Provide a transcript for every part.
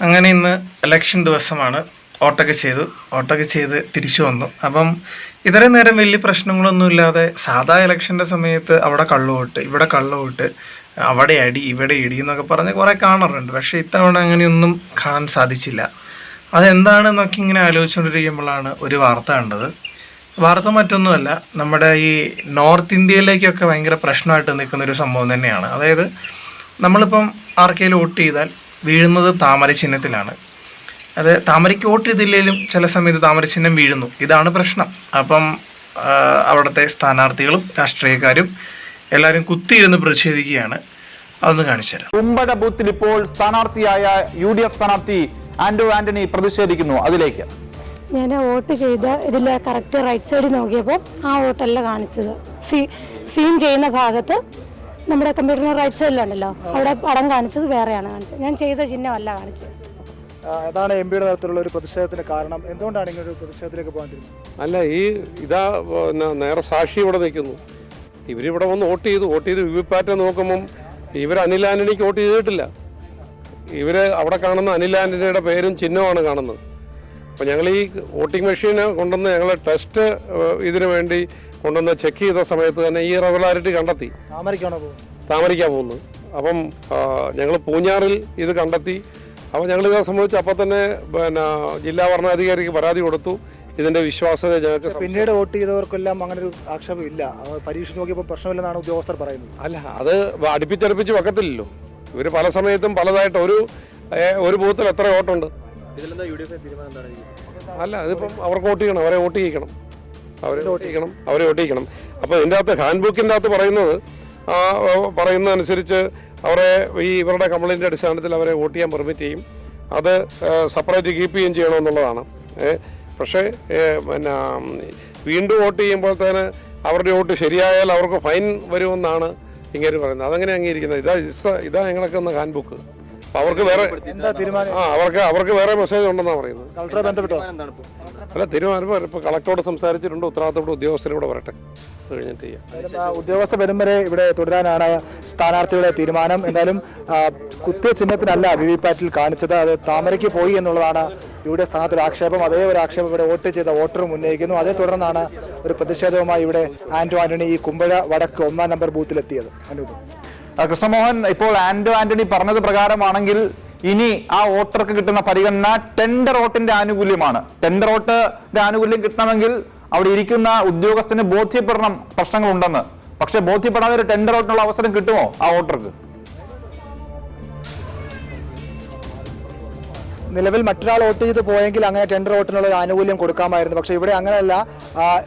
അങ്ങനെ ഇന്ന് ഇലക്ഷൻ ദിവസമാണ്. ഓട്ടൊക്കെ ചെയ്തു. ഓട്ടൊക്കെ ചെയ്ത് തിരിച്ചു വന്നു. അപ്പം ഇത്രയും നേരം വലിയ പ്രശ്നങ്ങളൊന്നുമില്ലാതെ സാധാ ഇലക്ഷന്റെ സമയത്ത് അവിടെ കള്ളുവോട്ട് ഇവിടെ കള്ളുവോട്ട് അവിടെ അടി ഇവിടെ ഇടി എന്നൊക്കെ പറഞ്ഞ് കുറേ കാണാറുണ്ട്. പക്ഷേ ഇത്തവണ അങ്ങനെയൊന്നും കാണാൻ സാധിച്ചില്ല. അതെന്താണെന്നൊക്കെ ഇങ്ങനെ ആലോചിച്ചുകൊണ്ടിരിക്കുമ്പോഴാണ് ഒരു വാർത്ത കണ്ടത്. വാർത്ത മറ്റൊന്നുമല്ല. നമ്മുടെ ഈ നോർത്ത് ഇന്ത്യയിലേക്കൊക്കെ ഭയങ്കര പ്രശ്നമായിട്ട് നിൽക്കുന്ന ഒരു സംഭവം തന്നെയാണ്. അതായത് നമ്മളിപ്പം ആർക്കെങ്കിലും വോട്ട് ചെയ്താൽ വീഴുന്നത് താമര ചിഹ്നത്തിലാണ്. അത് താമരയ്ക്ക് വോട്ട് ചെയ്തില്ലെങ്കിലും ചില സമയത്ത് താമര ചിഹ്നം വീഴുന്നു. ഇതാണ് പ്രശ്നം. അപ്പം അവിടുത്തെ സ്ഥാനാർത്ഥികളും രാഷ്ട്രീയക്കാരും എല്ലാവരും കുത്തിയിരുന്ന് പ്രതിഷേധിക്കുകയാണ്. അതൊന്ന് കാണിച്ചു തരാം. കുമ്പഴ ബൂത്തിൽ ഇപ്പോൾ സ്ഥാനാർത്ഥിയായ യു ഡി എഫ് സ്ഥാനാർത്ഥി ആന്റോ ആന്റണി പ്രതിഷേധിക്കുന്നു. അതിലേക്ക്. ഞാൻ വോട്ട് ചെയ്ത് ഇതിൽ കറക്റ്റ് റൈറ്റ് സൈഡിൽ നോക്കിയപ്പോൾ ആ വോട്ടല്ല കാണിച്ചത്. സീൻ ചെയ്യുന്ന ഭാഗത്ത് നമ്മുടെ കമ്പ്യൂട്ടറിന് റൈറ്റ് സൈഡിലുണ്ടല്ലോ അവിടെ പടം കാണിച്ചത് വേറെയാണ് കാണിച്ചത്. ഞാൻ ചെയ്ത ചിഹ്നമല്ല കാണിച്ചത്. അതാണ് എം പിയുടെ തരത്തിലുള്ള ഒരു പ്രതിഷേധത്തിന് കാരണം. എന്തുകൊണ്ടാണ് ഇങ്ങനെ ഒരു പ്രതിഷേധത്തിലേക്ക് പോകാൻ അല്ല ഈ ഇതാ നേരെ സാക്ഷി ഇവിടെ നിൽക്കുന്നു. ഇവരിവിടെ വന്ന് വോട്ട് ചെയ്തു. വോട്ട് ചെയ്ത് വി വി പാറ്റ് നോക്കുമ്പം ഇവർ അനിൽ ആന്റണിക്ക് വോട്ട് ചെയ്തിട്ടില്ല. ഇവർ അവിടെ കാണുന്ന അനിൽ ആന്റണിയുടെ പേരും ചിഹ്നമാണ് കാണുന്നത്. അപ്പോൾ ഞങ്ങൾ ഈ വോട്ടിംഗ് മെഷീന് കൊണ്ടുവന്ന് ഞങ്ങൾ ടെസ്റ്റ് ഇതിനു വേണ്ടി കൊണ്ടുവന്ന് ചെക്ക് ചെയ്ത സമയത്ത് തന്നെ ഈ റെഗുലാരിറ്റി കണ്ടെത്തി. താമരിക്കാൻ പോകുന്നത്? പോകുന്നത്. അപ്പം ഞങ്ങൾ പൂഞ്ഞാറിൽ ഇത് കണ്ടെത്തി. അപ്പോൾ ഞങ്ങൾ ഇതാ സംബന്ധിച്ച് അപ്പോൾ തന്നെ പിന്നെ ജില്ലാ ഭരണാധികാരിക്ക് പരാതി കൊടുത്തു. ഇതിന്റെ വിശ്വാസത ഞങ്ങൾക്ക് പിന്നീട് വോട്ട് ചെയ്തവർക്കെല്ലാം അങ്ങനെ ഒരു ആക്ഷേപം ഇല്ല. പരീക്ഷ നോക്കിയപ്പോൾ പ്രശ്നമില്ലെന്നാണ് ഉദ്യോഗസ്ഥർ പറയുന്നത്. അല്ല അത് അടുപ്പിച്ചടുപ്പിച്ച് വെക്കത്തില്ലല്ലോ. ഇവർ പല സമയത്തും പലതായിട്ട് ഒരു ഒരു ബൂത്തിൽ എത്ര വോട്ടുണ്ട്? അല്ല അതിപ്പം അവർക്ക് വോട്ട് ചെയ്യണം അവരെ വോട്ട് ചെയ്യിക്കണം. അവരെ വോട്ട് ചെയ്യണം അവരെ വോട്ട് ചെയ്യിക്കണം. അപ്പോൾ ഇതിന്റെ അകത്ത് ഹാൻഡ് ബുക്കിന്റെ അകത്ത് പറയുന്നത് പറയുന്നതനുസരിച്ച് അവരെ ഈ ഇവരുടെ കംപ്ലൈന്റ് അടിസ്ഥാനത്തിൽ അവരെ വോട്ട് ചെയ്യാൻ പെർമിറ്റ് ചെയ്യും. അത് സെപ്പറേറ്റ് കീപ്പ് ചെയ്യുകയും ചെയ്യണമെന്നുള്ളതാണ് പക്ഷേ പിന്നെ വീണ്ടും വോട്ട് ചെയ്യുമ്പോഴത്തേന് അവരുടെ വോട്ട് ശരിയായാൽ അവർക്ക് ഫൈൻ വരുമെന്നാണ് ഇങ്ങനെ പറയുന്നത്. അതങ്ങനെ അംഗീകരിക്കുന്നത്? ഇതാ ഇതാ ഞങ്ങളൊക്കെ ഒന്ന് ഹാൻഡ് ബുക്ക് അവർക്ക് വേറെ ആ അവർക്ക് അവർക്ക് വേറെ മെസ്സേജ് ഉണ്ടെന്നാണ് പറയുന്നത്. കളക്ടറെ ബന്ധപ്പെട്ടോ? അല്ല തീരുമാനം ഇപ്പൊ കളക്ടറോട് സംസാരിച്ചിട്ടുണ്ട്. ഉത്തരവാദിത്തപ്പെട്ട ഉദ്യോഗസ്ഥരോട് വരട്ടെ. കഴിഞ്ഞിട്ട് ചെയ്യാം. ഉദ്യോഗസ്ഥ വരും വരെ ഇവിടെ തുടരാനാണ് സ്ഥാനാർത്ഥിയുടെ തീരുമാനം. എന്തായാലും കുത്തിയ ചിഹ്നത്തിനല്ല വി വി പാറ്റിൽ കാണിച്ചത്. അത് താമരയ്ക്ക് പോയി എന്നുള്ളതാണ് എഫ് സ്ഥാനാർത്ഥിയുടെ ആക്ഷേപം. അതേ ഒരു ആക്ഷേപം ഇവിടെ വോട്ട് ചെയ്ത വോട്ടറും ഉന്നയിക്കുന്നു. അതേ തുടർന്നാണ് ഒരു പ്രതിഷേധവുമായി ഇവിടെ ആന്റോ ആന്റണി ഈ കുമ്പഴ വടക്ക് ഒന്നാം നമ്പർ ബൂത്തിലെത്തിയത്. അനൂപ് കൃഷ്ണമോഹൻ ഇപ്പോൾ ആന്റോ ആന്റണി പറഞ്ഞത് പ്രകാരമാണെങ്കിൽ ഇനി ആ വോട്ടർക്ക് കിട്ടുന്ന പരിഗണന ടെൻഡർ വോട്ടിന്റെ ആനുകൂല്യമാണ്. ടെൻഡർ വോട്ടിന്റെ ആനുകൂല്യം കിട്ടണമെങ്കിൽ അവിടെ ഇരിക്കുന്ന ഉദ്യോഗസ്ഥന് ബോധ്യപ്പെടണം പ്രശ്നങ്ങളുണ്ടെന്ന്. പക്ഷെ ബോധ്യപ്പെടാതെ ഒരു ടെൻഡർ വോട്ടിനുള്ള അവസരം കിട്ടുമോ ആ വോട്ടർക്ക്? നിലവിൽ മറ്റൊരാൾ വോട്ട് ചെയ്ത് പോയെങ്കിൽ അങ്ങനെ ടെൻഡർ വോട്ടിനുള്ള ഒരു ആനുകൂല്യം കൊടുക്കാമായിരുന്നു. പക്ഷേ ഇവിടെ അങ്ങനെയല്ല.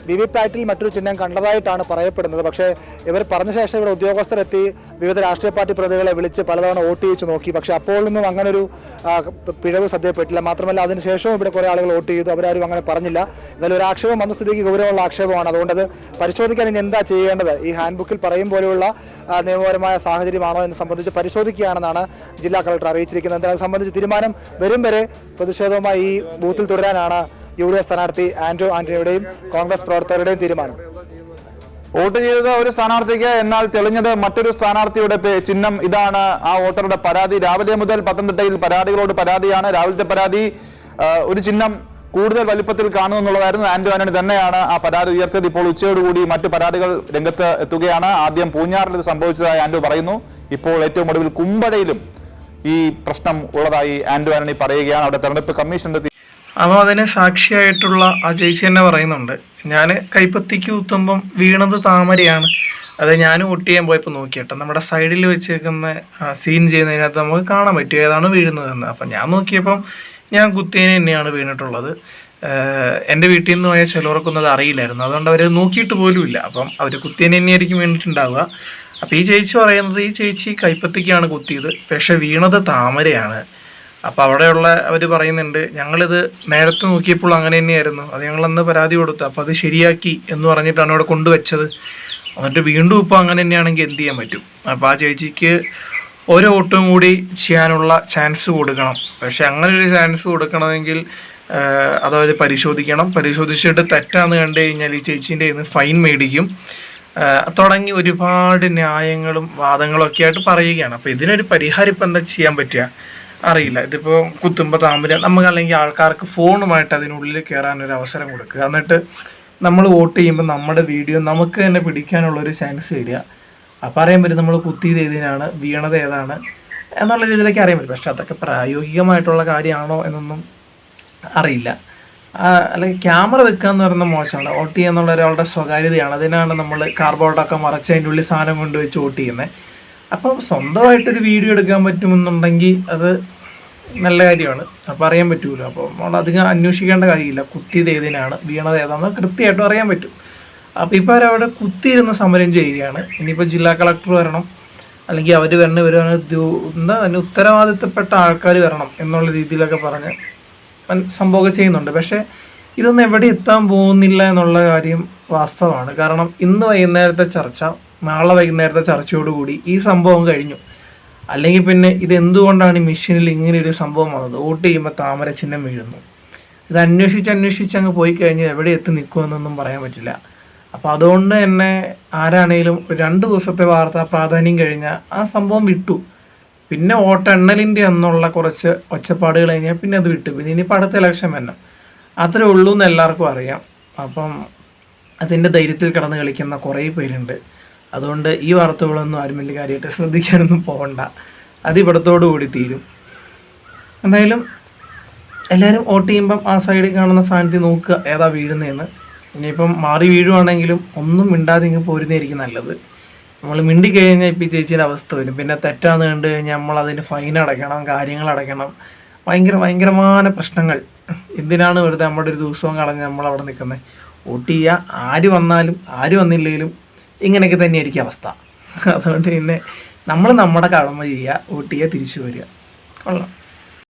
വി വി പാറ്റിൽ മറ്റൊരു ചിഹ്നം കണ്ടതായിട്ടാണ് പറയപ്പെടുന്നത്. പക്ഷേ ഇവർ പറഞ്ഞ ശേഷം ഇവിടെ ഉദ്യോഗസ്ഥരെത്തി വിവിധ രാഷ്ട്രീയ പാർട്ടി പ്രതികളെ വിളിച്ച് പലതവണ വോട്ട് ചെയ്യിച്ച് നോക്കി. പക്ഷേ അപ്പോഴൊന്നും അങ്ങനെ ഒരു പിഴവ് ശ്രദ്ധയപ്പെട്ടില്ല മാത്രമല്ല അതിനുശേഷവും ഇവിടെ കുറേ ആളുകൾ വോട്ട് ചെയ്തു. അവരാരും അങ്ങനെ പറഞ്ഞില്ല. എന്നാലും ഒരു ആക്ഷേപം വന്ന സ്ഥിതിക്ക് ഗൗരവമുള്ള ആക്ഷേപമാണ്. അതുകൊണ്ട് അത് പരിശോധിക്കാൻ ഇനി എന്താ ചെയ്യേണ്ടത്? ഈ ഹാൻഡ് ബുക്കിൽ പറയും പോലെയുള്ള നിയമപരമായ സാഹചര്യമാണോ എന്ന് സംബന്ധിച്ച് പരിശോധിക്കുകയാണെന്നാണ് ജില്ലാ കളക്ടർ അറിയിച്ചിരിക്കുന്നത്. എന്തായാലും സംബന്ധിച്ച് തീരുമാനം വരും വരെ പ്രതിഷേധവുമായി ഈ ബൂത്തിൽ തുടരാനാണ് യു ഡി എഫ് സ്ഥാനാർത്ഥി ആന്റോ ആന്റണിയുടെയും കോൺഗ്രസ് പ്രവർത്തകരുടെയും തീരുമാനം. വോട്ട് ചെയ്തത് ഒരു സ്ഥാനാർത്ഥിക്ക് എന്നാൽ തെളിഞ്ഞത് മറ്റൊരു സ്ഥാനാർത്ഥിയുടെ ചിഹ്നം ഇതാണ്. ആ വോട്ടറുടെ പരാതി രാവിലെ മുതൽ പത്തനംതിട്ടയിൽ പരാതികളോട് പരാതിയാണ്. രാവിലത്തെ പരാതി ഒരു ചിഹ്നം കൂടുതൽ വലിപ്പത്തിൽ കാണുന്നു എന്നുള്ളതായിരുന്നു ആന്റോ ആന്റണി തന്നെയാണ് ആ പരാതി ഉയർത്തിയത്. ഇപ്പോൾ ഉച്ചയോടുകൂടി മറ്റു പരാതികൾ രംഗത്ത് എത്തുകയാണ്. ആദ്യം പൂഞ്ഞാറിൽ ഇത് സംഭവിച്ചതായി ആന്റോ പറയുന്നു. ഇപ്പോൾ ഏറ്റവും ഒടുവിൽ കുമ്പഴയിലും ഈ പ്രശ്നം ഉള്ളതായി ആന്റോ ആന്റണി പറയുകയാണ്. അവിടെ തെരഞ്ഞെടുപ്പ് കമ്മീഷന്റെ അപ്പോൾ അതിന് സാക്ഷിയായിട്ടുള്ള ആ ചേച്ചി തന്നെ പറയുന്നുണ്ട്. ഞാൻ കൈപ്പത്തിക്ക് കുത്തുമ്പം വീണത് താമരയാണ്. അത് ഞാൻ വോട്ട് ചെയ്യാൻ പോയപ്പോൾ നോക്കിയിട്ട്. നമ്മുടെ സൈഡിൽ വെച്ചേക്കുന്ന സീൻ ചെയ്യുന്നതിനകത്ത് നമുക്ക് കാണാൻ പറ്റും ഏതാണ് വീഴുന്നതെന്ന്. അപ്പം ഞാൻ നോക്കിയപ്പം ഞാൻ കുത്തിയതിന് തന്നെയാണ് വീണിട്ടുള്ളത്. എന്റെ വീട്ടിൽ നിന്ന് പോയ ചിലവർക്കൊന്നും അത് അറിയില്ലായിരുന്നു. അതുകൊണ്ട് അവർ നോക്കിയിട്ട് പോലുമില്ല അപ്പം അവർ കുത്തിയതിന് തന്നെയായിരിക്കും വീണിട്ടുണ്ടാവുക അപ്പോൾ ഈ ചേച്ചി പറയുന്നത് ഈ ചേച്ചി കൈപ്പത്തിക്കാണ് കുത്തിയത്. പക്ഷേ വീണത് താമരയാണ്. അപ്പോൾ അവിടെയുള്ള അവർ പറയുന്നുണ്ട് ഞങ്ങളിത് നേരത്തെ നോക്കിയപ്പോൾ അങ്ങനെ തന്നെയായിരുന്നു. അത് ഞങ്ങളന്ന് പരാതി കൊടുത്തു. അപ്പോൾ അത് ശരിയാക്കി എന്ന് പറഞ്ഞിട്ടാണ് ഇവിടെ കൊണ്ടുവച്ചത്. എന്നിട്ട് വീണ്ടും ഇപ്പോൾ അങ്ങനെ തന്നെയാണെങ്കിൽ എന്ത് ചെയ്യാൻ പറ്റും? അപ്പോൾ ആ ചേച്ചിക്ക് ഒരു വോട്ടും കൂടി ചെയ്യാനുള്ള ചാൻസ് കൊടുക്കണം. പക്ഷെ അങ്ങനെ ഒരു ചാൻസ് കൊടുക്കണമെങ്കിൽ അതവർ പരിശോധിക്കണം. പരിശോധിച്ചിട്ട് തെറ്റാന്ന് കണ്ടു കഴിഞ്ഞാൽ ഈ ചേച്ചീന്റെ ഇന്ന് ഫൈൻ മേടിക്കും. തുടങ്ങി ഒരുപാട് ന്യായങ്ങളും വാദങ്ങളും ഒക്കെ ആയിട്ട് പറയുകയാണ്. അപ്പോൾ ഇതിനൊരു പരിഹാരം ഇപ്പം എന്താ ചെയ്യാൻ പറ്റുക? അറിയില്ല. ഇതിപ്പോൾ കുത്തുമ്പോൾ താമര നമുക്ക് അല്ലെങ്കിൽ ആൾക്കാർക്ക് ഫോണുമായിട്ട് അതിനുള്ളിൽ കയറാൻ ഒരു അവസരം കൊടുക്കുക. എന്നിട്ട് നമ്മൾ വോട്ട് ചെയ്യുമ്പോൾ നമ്മുടെ വീഡിയോ നമുക്ക് തന്നെ പിടിക്കാനുള്ള ഒരു ചാൻസ് തരിക അപ്പോൾ അറിയാൻ പറ്റും നമ്മൾ കുത്തിയത് ഏതിനാണ് വീണത് ഏതാണ് എന്നുള്ള രീതിയിലേക്ക് അറിയാൻ പറ്റും. പക്ഷെ അതൊക്കെ പ്രായോഗികമായിട്ടുള്ള കാര്യമാണോ എന്നൊന്നും അറിയില്ല. അല്ലെങ്കിൽ ക്യാമറ വെക്കുക എന്ന് പറയുന്നത് മോശമാണ്. ഓട്ട് ചെയ്യുക എന്നുള്ള ഒരാളുടെ സ്വകാര്യതയാണ്. അതിനാണ് നമ്മൾ കാർബോർഡൊക്കെ മറച്ച് അതിന്റെ ഉള്ളിൽ സാധനം കൊണ്ട് വെച്ച് ഓട്ട് ചെയ്യുന്നത് അപ്പം സ്വന്തമായിട്ടൊരു വീഡിയോ എടുക്കാൻ പറ്റുമെന്നുണ്ടെങ്കിൽ അത് നല്ല കാര്യമാണ്. അപ്പോൾ അറിയാൻ പറ്റുമല്ലോ അപ്പോൾ നമ്മൾ അധികം അന്വേഷിക്കേണ്ട കാര്യമില്ല. കുത്തിയത് ഏതിനാണ്? വീണത് ഏതാണെന്ന് കൃത്യമായിട്ടും അറിയാൻ പറ്റും. അപ്പോൾ ഇപ്പോൾ അവരവിടെ കുത്തിയിരുന്ന് സമരം ചെയ്യുകയാണ്. ഇനിയിപ്പോൾ ജില്ലാ കളക്ടർ വരണം. അല്ലെങ്കിൽ അവർ വരണ വരുവാണ് എന്താ ഉത്തരവാദിത്തപ്പെട്ട ആൾക്കാർ വരണം എന്നുള്ള രീതിയിലൊക്കെ പറഞ്ഞ് സംഭവമൊക്കെ ചെയ്യുന്നുണ്ട്. പക്ഷേ ഇതൊന്നും എവിടെ എത്താൻ പോകുന്നില്ല എന്നുള്ള കാര്യം വാസ്തവമാണ്. കാരണം ഇന്ന് വൈകുന്നേരത്തെ ചർച്ച നാളെ വൈകുന്നേരത്തെ ചർച്ചയോടുകൂടി ഈ സംഭവം കഴിഞ്ഞു. അല്ലെങ്കിൽ പിന്നെ ഇത് എന്തുകൊണ്ടാണ് ഈ മെഷീനിൽ ഇങ്ങനെ ഒരു സംഭവം വന്നത്? വോട്ട് ചെയ്യുമ്പോൾ താമര ചിഹ്നം വീഴുന്നു. ഇത് അന്വേഷിച്ച് അന്വേഷിച്ച് അങ്ങ് പോയി കഴിഞ്ഞാൽ എവിടെ എത്തി നിൽക്കുമെന്നൊന്നും പറയാൻ പറ്റില്ല. അപ്പോൾ അതുകൊണ്ട് തന്നെ ആരാണേലും രണ്ട് ദിവസത്തെ വാർത്താ പ്രാധാന്യം കഴിഞ്ഞാൽ ആ സംഭവം വിട്ടു. പിന്നെ വോട്ടെണ്ണലിന്റെ അന്നുള്ള കുറച്ച് ഒച്ചപ്പാടുകൾ കഴിഞ്ഞാൽ പിന്നെ അത് വിട്ടു. പിന്നെ ഇനി അടുത്ത ഇലക്ഷൻ വരണം. അത്രേ ഉള്ളൂ എന്ന് എല്ലാവർക്കും അറിയാം. അപ്പം അതിന്റെ ധൈര്യത്തിൽ കടന്ന് കളിക്കുന്ന കുറേ പേരുണ്ട്. അതുകൊണ്ട് ഈ വാർത്തകളൊന്നും ആരും വലിയ കാര്യമായിട്ട് ശ്രദ്ധിക്കാനൊന്നും പോകണ്ട. അത് ഇവിടത്തോടു കൂടി തീരും. എന്തായാലും എല്ലാവരും വോട്ട് ചെയ്യുമ്പം ആ സൈഡിൽ കാണുന്ന സാന്നിധ്യം നോക്കുക. ഏതാ വീഴുന്നതെന്ന്. ഇനിയിപ്പം മാറി വീഴുവാണെങ്കിലും ഒന്നും മിണ്ടാതെ ഇങ്ങ് പോരുന്നതായിരിക്കും നല്ലത്. നമ്മൾ മിണ്ടി കഴിഞ്ഞാൽ ഇപ്പം ഈ അവസ്ഥ വരും. പിന്നെ തെറ്റാന്ന് കണ്ടു കഴിഞ്ഞാൽ നമ്മൾ അതിന് ഫൈൻ അടയ്ക്കണം കാര്യങ്ങൾ അടയ്ക്കണം ഭയങ്കര ഭയങ്കരമായ പ്രശ്നങ്ങൾ. എന്തിനാണ് വെറുതെ നമ്മുടെ ഒരു ദിവസവും കളഞ്ഞ് നമ്മൾ അവിടെ നിൽക്കുന്നത് വോട്ട് ചെയ്യുക ആര് വന്നാലും ആര് വന്നില്ലെങ്കിലും ഇങ്ങനെയൊക്കെ തന്നെയായിരിക്കും അവസ്ഥ. അതുകൊണ്ട് പിന്നെ നമ്മൾ നമ്മുടെ കടമ ചെയ്യുക വോട്ട് ചെയ്യുക തിരിച്ചു വരിക. കൊള്ളാം.